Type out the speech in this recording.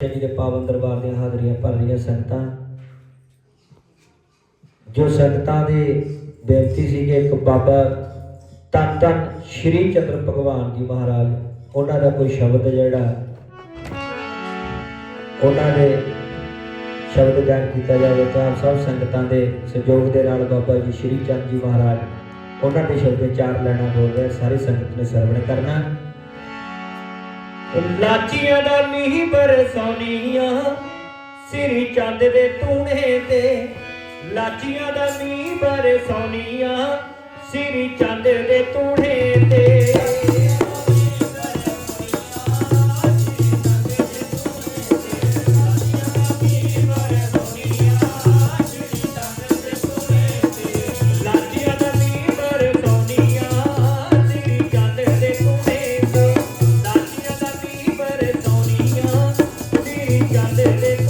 ਜੀ ਦੇ ਪਾਵਨ ਦਰਬਾਰ ਦੀਆਂ ਹਾਜ਼ਰੀਆਂ ਭਰ ਰਹੀਆਂ ਸੰਗਤਾਂ, ਜੋ ਸੰਗਤਾਂ ਦੇ ਬੇਨਤੀ ਸੀਗੇ ਇੱਕ ਬਾਬਾ ਤਨ ਤਨ ਸ਼੍ਰੀ ਚੰਦਰ ਭਗਵਾਨ ਜੀ ਮਹਾਰਾਜ, ਉਹਨਾਂ ਦਾ ਕੋਈ ਸ਼ਬਦ ਜਿਹੜਾ, ਉਹਨਾਂ ਦੇ ਸ਼ਬਦ ਜਾਣ ਕੀਤਾ ਜਾਵੇ ਤਾਂ ਸਭ ਸੰਗਤਾਂ ਦੇ ਸਹਿਯੋਗ ਦੇ ਨਾਲ ਬਾਬਾ ਜੀ ਸ਼੍ਰੀ ਚੰਦ ਜੀ ਮਹਾਰਾਜ, ਉਹਨਾਂ ਦੇ ਸ਼ਬਦ ਚਾਰ ਲੈਣਾ ਬੋਲ ਰਹੇ ਸਾਰੀ ਸੰਗਤ ਨੇ ਸਰਵਣ ਕਰਨਾ। ਲਾਚੀਆਂ ਦਾ ਮੀਂਹ ਬਰਸੋਨੀਆਂ ਸਿਰ ਚੰਦ ਦੇ ਤੂਣੇ ਤੇ ਲਾਚੀਆਂ ਦਾ ਮੀਂਹ ਬਰਸੋਨੀਆਂ ਸਿਰ ਚੰਦ ਦੇ ਤੂਣੇ ਤੇ ਜਾਂਦੇ ਨੇ।